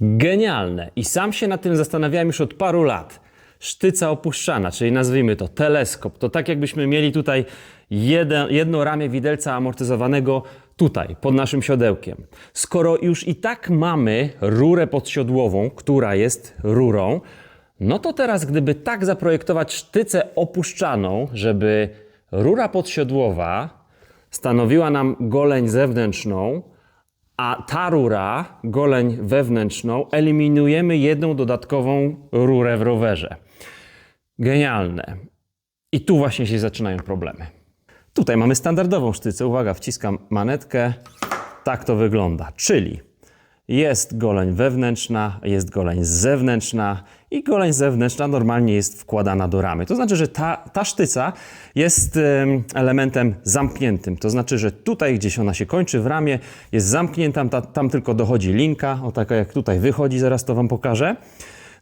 Genialne. I sam się nad tym zastanawiałem już od paru lat. Sztyca opuszczana, czyli nazwijmy to teleskop. To tak jakbyśmy mieli tutaj jeden, jedno ramię widelca amortyzowanego tutaj, pod naszym siodełkiem. Skoro już i tak mamy rurę podsiodłową, która jest rurą, no to teraz gdyby tak zaprojektować sztycę opuszczaną, żeby rura podsiodłowa stanowiła nam goleń zewnętrzną, a ta rura, goleń wewnętrzną, eliminujemy jedną dodatkową rurę w rowerze. Genialne. I tu właśnie się zaczynają problemy. Tutaj mamy standardową sztycę. Uwaga, wciskam manetkę. Tak to wygląda. Czyli jest goleń wewnętrzna, jest goleń zewnętrzna i goleń zewnętrzna normalnie jest wkładana do ramy. To znaczy, że ta, ta sztyca jest em, elementem zamkniętym. To znaczy, że tutaj gdzieś ona się kończy w ramię, jest zamknięta, tam, tam tylko dochodzi linka, o taka jak tutaj wychodzi, zaraz to Wam pokażę.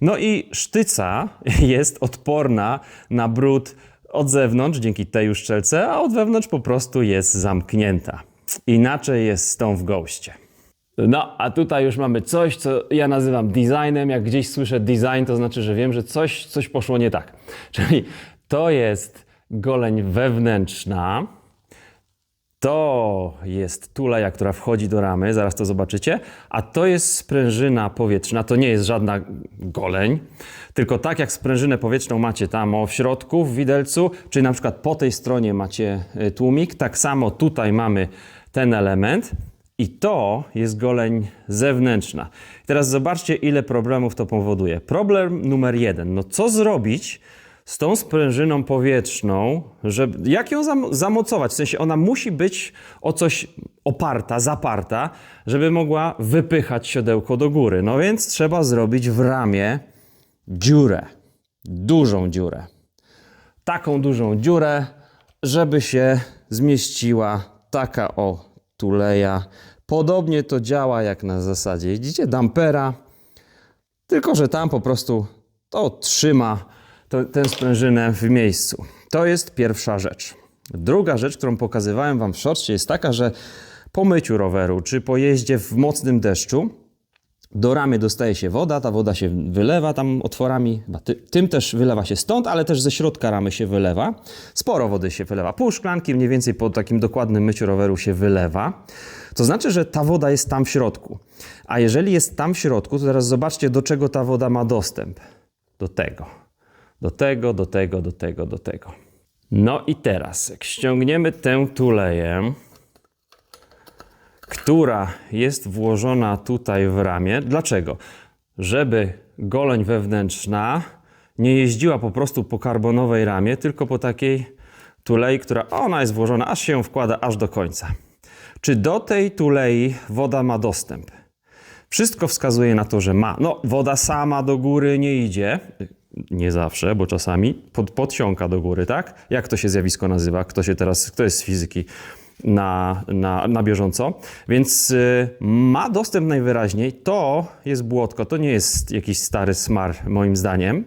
No i sztyca jest odporna na brud od zewnątrz dzięki tej uszczelce, a od wewnątrz po prostu jest zamknięta. Inaczej jest z tą w goście. No, a tutaj już mamy coś, co ja nazywam designem. Jak gdzieś słyszę design, to znaczy, że wiem, że coś, coś poszło nie tak. Czyli to jest goleń wewnętrzna, to jest tuleja, która wchodzi do ramy, zaraz to zobaczycie, a to jest sprężyna powietrzna, to nie jest żadna goleń, tylko tak jak sprężynę powietrzną macie tam o w środku, w widelcu, czyli na przykład po tej stronie macie y, tłumik, tak samo tutaj mamy ten element i to jest goleń zewnętrzna. Teraz zobaczcie, ile problemów to powoduje. Problem numer jeden, no co zrobić, z tą sprężyną powietrzną, żeby, jak ją zam, zamocować? W sensie ona musi być o coś oparta, zaparta, żeby mogła wypychać siodełko do góry. No więc trzeba zrobić w ramię dziurę, dużą dziurę. Taką dużą dziurę, żeby się zmieściła taka o tuleja. Podobnie to działa jak na zasadzie, widzicie, dampera, tylko że tam po prostu to trzyma to, tę sprężynę w miejscu. To jest pierwsza rzecz. Druga rzecz, którą pokazywałem Wam w shortcie jest taka, że po myciu roweru czy po jeździe w mocnym deszczu do ramy dostaje się woda, ta woda się wylewa tam otworami, ty, tym też wylewa się stąd, ale też ze środka ramy się wylewa. Sporo wody się wylewa, pół szklanki mniej więcej po takim dokładnym myciu roweru się wylewa. To znaczy, że ta woda jest tam w środku. A jeżeli jest tam w środku, to teraz zobaczcie, do czego ta woda ma dostęp. Do tego. Do tego, do tego, do tego, do tego. No i teraz, jak ściągniemy tę tuleję, która jest włożona tutaj w ramię. Dlaczego? Żeby goleń wewnętrzna nie jeździła po prostu po karbonowej ramie, tylko po takiej tulei, która ona jest włożona, aż się wkłada aż do końca. Czy do tej tulei woda ma dostęp? Wszystko wskazuje na to, że ma. No, woda sama do góry nie idzie. Nie zawsze, bo czasami pod, podsiąka do góry, tak? Jak to się zjawisko nazywa? Kto się teraz, kto jest z fizyki na, na, na bieżąco? Więc y, ma dostęp najwyraźniej. To jest błotko, to nie jest jakiś stary smar, moim zdaniem.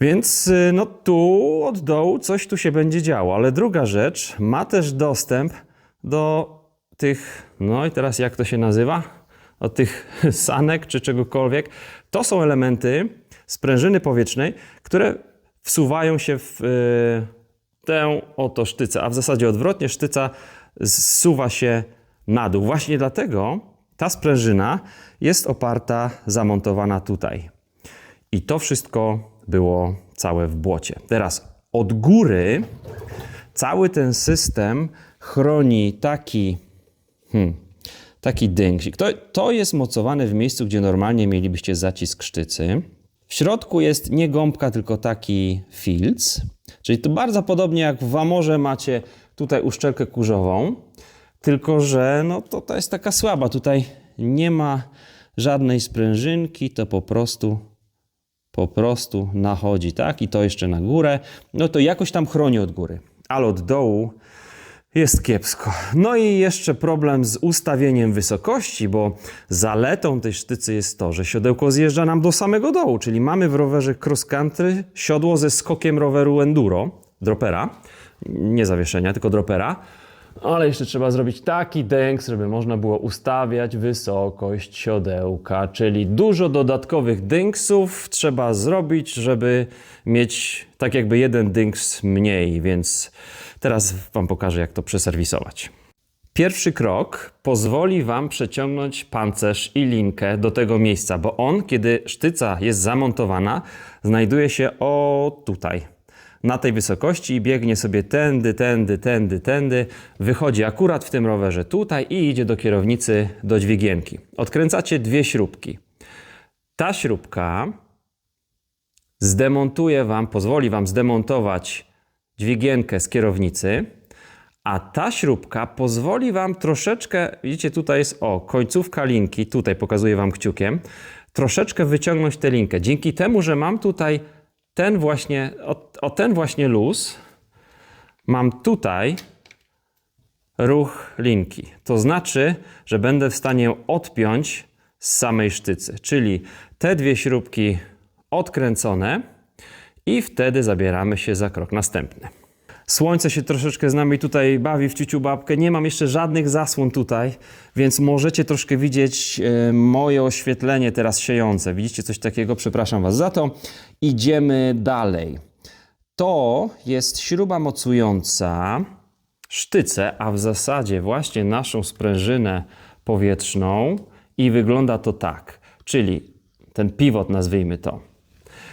Więc y, no tu od dołu coś tu się będzie działo. Ale druga rzecz, ma też dostęp do tych, no i teraz jak to się nazywa? Do tych sanek czy czegokolwiek. To są elementy sprężyny powietrznej, które wsuwają się w y, tę oto sztycę, a w zasadzie odwrotnie sztyca zsuwa się na dół. Właśnie dlatego ta sprężyna jest oparta, zamontowana tutaj. I to wszystko było całe w błocie. Teraz od góry cały ten system chroni taki, hmm, taki dęksik. To, to jest mocowane w miejscu, gdzie normalnie mielibyście zacisk sztycy. W środku jest nie gąbka, tylko taki filc. Czyli to bardzo podobnie jak w Amorze macie tutaj uszczelkę kurzową, tylko że no, to, to jest taka słaba. Tutaj nie ma żadnej sprężynki, to po prostu po prostu nachodzi, tak? I to jeszcze na górę. No to jakoś tam chroni od góry, ale od dołu jest kiepsko. No i jeszcze problem z ustawieniem wysokości, bo zaletą tej sztycy jest to, że siodełko zjeżdża nam do samego dołu, czyli mamy w rowerze cross country siodło ze skokiem roweru enduro, dropera, nie zawieszenia, tylko dropera. Ale jeszcze trzeba zrobić taki dęks, żeby można było ustawiać wysokość siodełka, czyli dużo dodatkowych dynksów trzeba zrobić, żeby mieć tak jakby jeden dynks mniej, więc teraz Wam pokażę jak to przeserwisować. Pierwszy krok pozwoli Wam przeciągnąć pancerz i linkę do tego miejsca, bo on, kiedy sztyca jest zamontowana, znajduje się o tutaj, na tej wysokości i biegnie sobie tędy, tędy, tędy, tędy, wychodzi akurat w tym rowerze tutaj i idzie do kierownicy, do dźwigienki. Odkręcacie dwie śrubki. Ta śrubka zdemontuje Wam, pozwoli Wam zdemontować dźwigienkę z kierownicy, a ta śrubka pozwoli Wam troszeczkę, widzicie tutaj jest, o, końcówka linki, tutaj pokazuję Wam kciukiem, troszeczkę wyciągnąć tę linkę. Dzięki temu, że mam tutaj ten właśnie, o, o ten właśnie luz, mam tutaj ruch linki. To znaczy, że będę w stanie odpiąć z samej sztycy, czyli te dwie śrubki odkręcone i wtedy zabieramy się za krok następny. Słońce się troszeczkę z nami tutaj bawi w ciuciu babkę. Nie mam jeszcze żadnych zasłon tutaj, więc możecie troszkę widzieć e, moje oświetlenie teraz siejące. Widzicie coś takiego? Przepraszam Was za to. Idziemy dalej. To jest śruba mocująca sztycę, a w zasadzie właśnie naszą sprężynę powietrzną i wygląda to tak. Czyli ten pivot, nazwijmy to,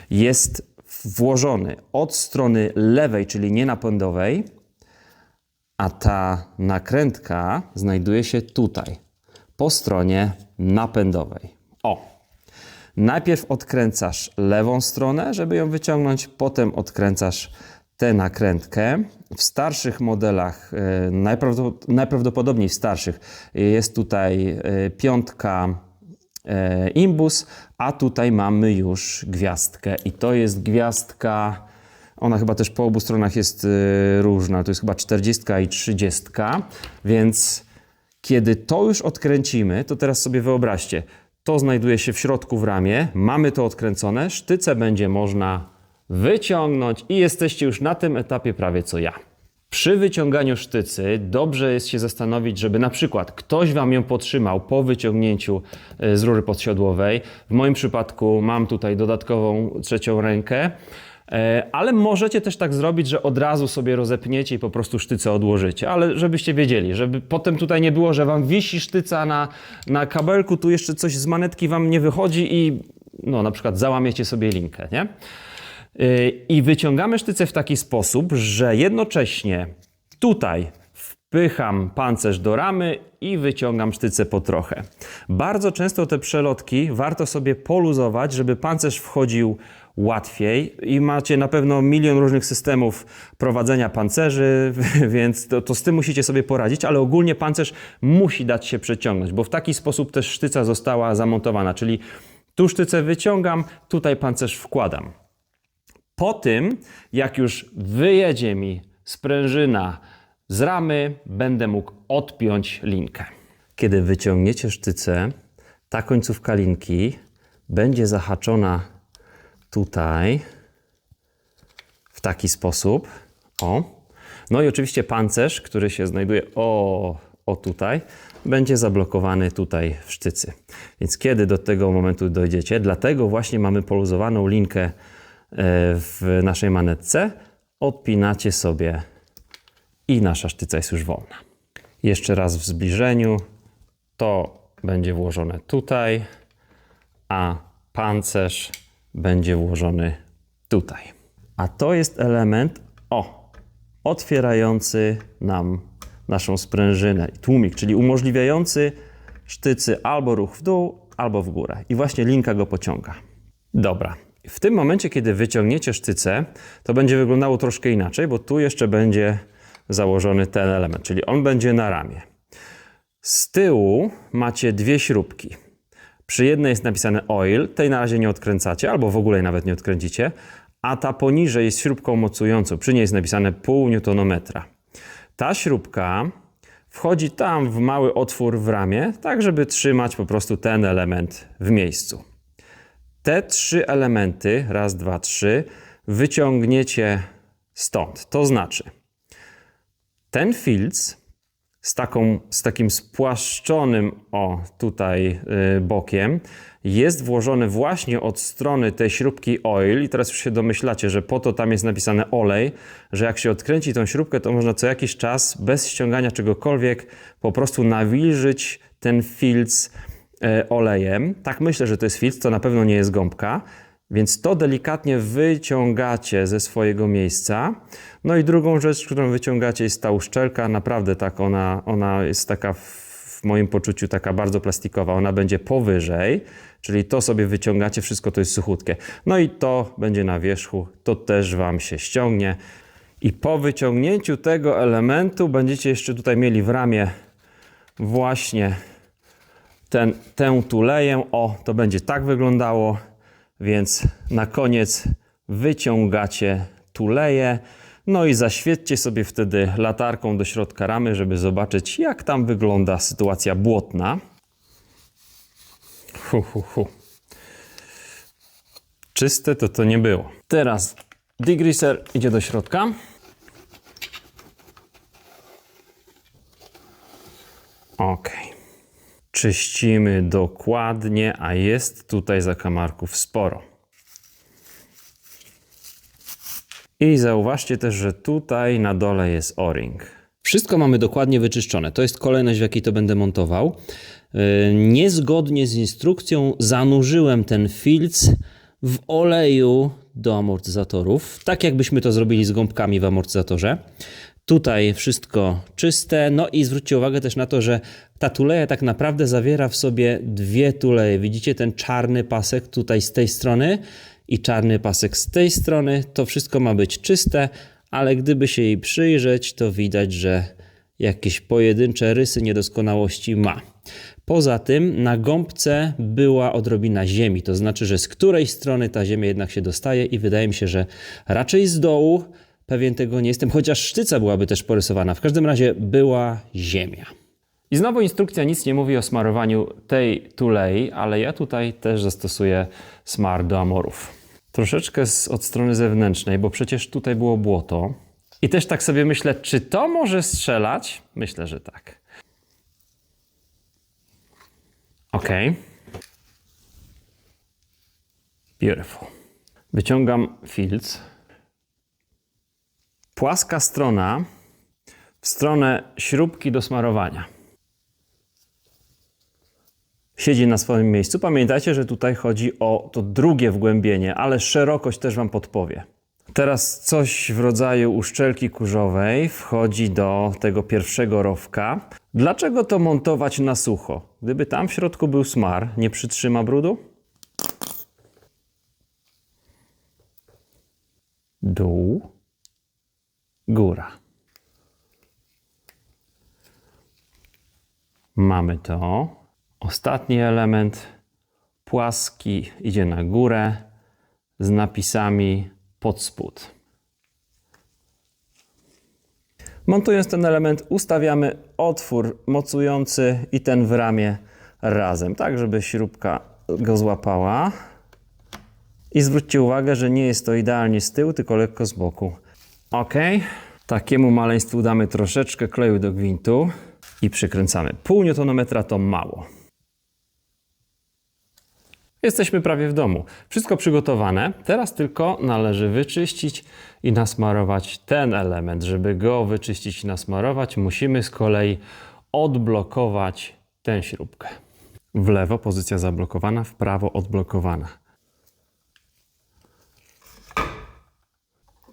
jest włożony od strony lewej, czyli nienapędowej, a ta nakrętka znajduje się tutaj, po stronie napędowej. O! Najpierw odkręcasz lewą stronę, żeby ją wyciągnąć, potem odkręcasz tę nakrętkę. W starszych modelach, e, najprawdopodobniej w starszych, jest tutaj e, piątka imbus, a tutaj mamy już gwiazdkę. I to jest gwiazdka, ona chyba też po obu stronach jest różna, to jest chyba 40 i 30, więc kiedy to już odkręcimy, to teraz sobie wyobraźcie, to znajduje się w środku w ramię, mamy to odkręcone, sztyce będzie można wyciągnąć i jesteście już na tym etapie prawie co ja. Przy wyciąganiu sztycy dobrze jest się zastanowić, żeby na przykład ktoś Wam ją podtrzymał po wyciągnięciu e, z rury podsiodłowej. W moim przypadku mam tutaj dodatkową trzecią rękę. E, ale możecie też tak zrobić, że od razu sobie rozepniecie i po prostu sztycę odłożycie. Ale żebyście wiedzieli, żeby potem tutaj nie było, że wam wisi sztyca na, na kabelku, tu jeszcze coś z manetki wam nie wychodzi i no na przykład załamiecie sobie linkę, nie? I wyciągamy sztycę w taki sposób, że jednocześnie tutaj wpycham pancerz do ramy i wyciągam sztycę po trochę. Bardzo często te przelotki warto sobie poluzować, żeby pancerz wchodził łatwiej i macie na pewno milion różnych systemów prowadzenia pancerzy, więc to, to, z tym musicie sobie poradzić, ale ogólnie pancerz musi dać się przeciągnąć, bo w taki sposób też sztyca została zamontowana, czyli tu sztycę wyciągam, tutaj pancerz wkładam. Po tym, jak już wyjedzie mi sprężyna z ramy, będę mógł odpiąć linkę. Kiedy wyciągniecie sztycę, ta końcówka linki będzie zahaczona tutaj w taki sposób. O. No i oczywiście pancerz, który się znajduje o, o tutaj, będzie zablokowany tutaj w sztycy. Więc kiedy do tego momentu dojdziecie, dlatego właśnie mamy poluzowaną linkę w naszej manetce, odpinacie sobie i nasza sztyca jest już wolna. Jeszcze raz w zbliżeniu to będzie włożone tutaj, a pancerz będzie włożony tutaj. A to jest element, o, otwierający nam naszą sprężynę, tłumik, czyli umożliwiający sztycy albo ruch w dół, albo w górę. I właśnie linka go pociąga. Dobra. W tym momencie, kiedy wyciągniecie sztycę, to będzie wyglądało troszkę inaczej, bo tu jeszcze będzie założony ten element, czyli on będzie na ramię. Z tyłu macie dwie śrubki. Przy jednej jest napisane oil, tej na razie nie odkręcacie, albo w ogóle nawet nie odkręcicie, a ta poniżej jest śrubką mocującą, przy niej jest napisane pół newtonometra. Ta śrubka wchodzi tam w mały otwór w ramię, tak żeby trzymać po prostu ten element w miejscu. Te trzy elementy, raz, dwa, trzy, wyciągniecie stąd. To znaczy, ten filc z, taką, z takim spłaszczonym, o tutaj y, bokiem, jest włożony właśnie od strony tej śrubki oil i teraz już się domyślacie, że po to tam jest napisane olej, że jak się odkręci tą śrubkę, to można co jakiś czas bez ściągania czegokolwiek po prostu nawilżyć ten filc olejem. Tak myślę, że to jest filc, to na pewno nie jest gąbka. Więc to delikatnie wyciągacie ze swojego miejsca. No i drugą rzecz, którą wyciągacie jest ta uszczelka. Naprawdę tak, ona, ona jest taka w moim poczuciu taka bardzo plastikowa. Ona będzie powyżej, czyli to sobie wyciągacie, wszystko to jest suchutkie. No i to będzie na wierzchu, to też Wam się ściągnie. I po wyciągnięciu tego elementu będziecie jeszcze tutaj mieli w ramię właśnie ten, tę tuleję. O, to będzie tak wyglądało. Więc na koniec wyciągacie tuleję. No i zaświećcie sobie wtedy latarką do środka ramy, żeby zobaczyć, jak tam wygląda sytuacja błotna. Hu, hu, hu. Czyste to to nie było. Teraz degreaser idzie do środka. Ok. Czyścimy dokładnie, a jest tutaj zakamarków sporo. I zauważcie też, że tutaj na dole jest o-ring. Wszystko mamy dokładnie wyczyszczone. To jest kolejność, w jakiej to będę montował. Yy, Niezgodnie z instrukcją zanurzyłem ten filc w oleju do amortyzatorów, tak jakbyśmy to zrobili z gąbkami w amortyzatorze. Tutaj wszystko czyste. No i zwróćcie uwagę też na to, że ta tuleja tak naprawdę zawiera w sobie dwie tuleje. Widzicie ten czarny pasek tutaj z tej strony i czarny pasek z tej strony. To wszystko ma być czyste, ale gdyby się jej przyjrzeć, to widać, że jakieś pojedyncze rysy niedoskonałości ma. Poza tym na gąbce była odrobina ziemi, to znaczy, że z której strony ta ziemia jednak się dostaje i wydaje mi się, że raczej z dołu, pewien tego nie jestem, chociaż sztyca byłaby też porysowana. W każdym razie była ziemia. I znowu instrukcja nic nie mówi o smarowaniu tej tulei, ale ja tutaj też zastosuję smar do amorów. Troszeczkę z, od strony zewnętrznej, bo przecież tutaj było błoto. I też tak sobie myślę, czy to może strzelać? Myślę, że tak. Ok. Beautiful. Wyciągam filc. Płaska strona w stronę śrubki do smarowania. Siedzi na swoim miejscu. Pamiętajcie, że tutaj chodzi o to drugie wgłębienie, ale szerokość też Wam podpowie. Teraz coś w rodzaju uszczelki kurzowej wchodzi do tego pierwszego rowka. Dlaczego to montować na sucho? Gdyby tam w środku był smar, nie przytrzyma brudu? Dół, góra. Mamy to. Ostatni element płaski idzie na górę z napisami pod spód. Montując ten element, ustawiamy otwór mocujący i ten w ramię razem, tak żeby śrubka go złapała. I zwróćcie uwagę, że nie jest to idealnie z tyłu, tylko lekko z boku. Ok, takiemu maleństwu damy troszeczkę kleju do gwintu i przykręcamy. Pół newtonometra to mało. Jesteśmy prawie w domu. Wszystko przygotowane. Teraz tylko należy wyczyścić i nasmarować ten element. Żeby go wyczyścić i nasmarować, musimy z kolei odblokować tę śrubkę. W lewo pozycja zablokowana, w prawo odblokowana.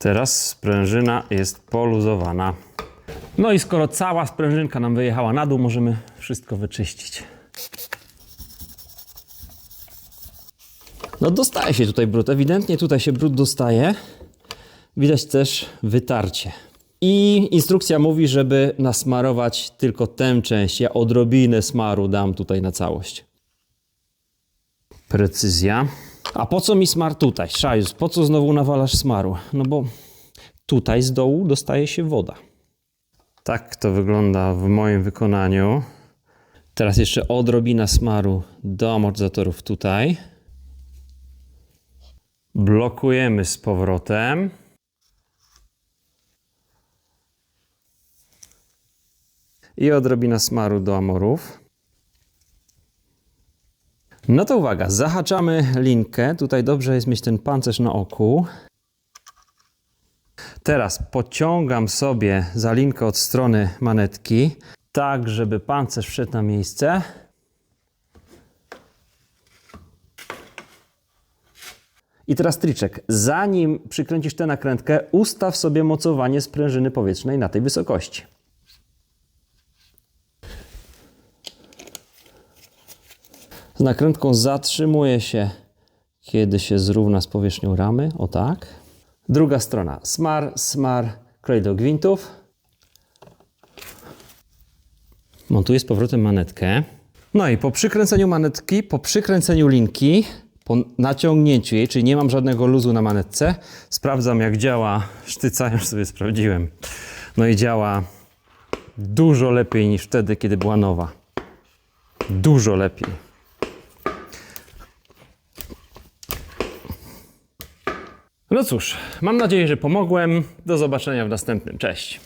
Teraz sprężyna jest poluzowana. No i skoro cała sprężynka nam wyjechała na dół, możemy wszystko wyczyścić. No dostaje się tutaj brud. Ewidentnie tutaj się brud dostaje. Widać też wytarcie. I instrukcja mówi, żeby nasmarować tylko tę część. Ja odrobinę smaru dam tutaj na całość. Precyzja. A po co mi smar tutaj? Szajus, po co znowu nawalasz smaru? No bo tutaj z dołu dostaje się woda. Tak to wygląda w moim wykonaniu. Teraz jeszcze odrobina smaru do amortyzatorów tutaj. Blokujemy z powrotem. i odrobina smaru do amorów. No to uwaga, zahaczamy linkę. Tutaj dobrze jest mieć ten pancerz na oku. Teraz pociągam sobie za linkę od strony manetki, tak żeby pancerz wszedł na miejsce. I teraz triczek. Zanim przykręcisz tę nakrętkę, ustaw sobie mocowanie sprężyny powietrznej na tej wysokości. Z nakrętką zatrzymuje się, kiedy się zrówna z powierzchnią ramy. O tak. Druga strona. Smar, smar, klej do gwintów. Montuję z powrotem manetkę. No i po przykręceniu manetki, po przykręceniu linki, po naciągnięciu jej, czyli nie mam żadnego luzu na manetce, sprawdzam jak działa sztyca, już sobie sprawdziłem. No i działa dużo lepiej niż wtedy, kiedy była nowa. Dużo lepiej. No cóż, mam nadzieję, że pomogłem. Do zobaczenia w następnym. Cześć.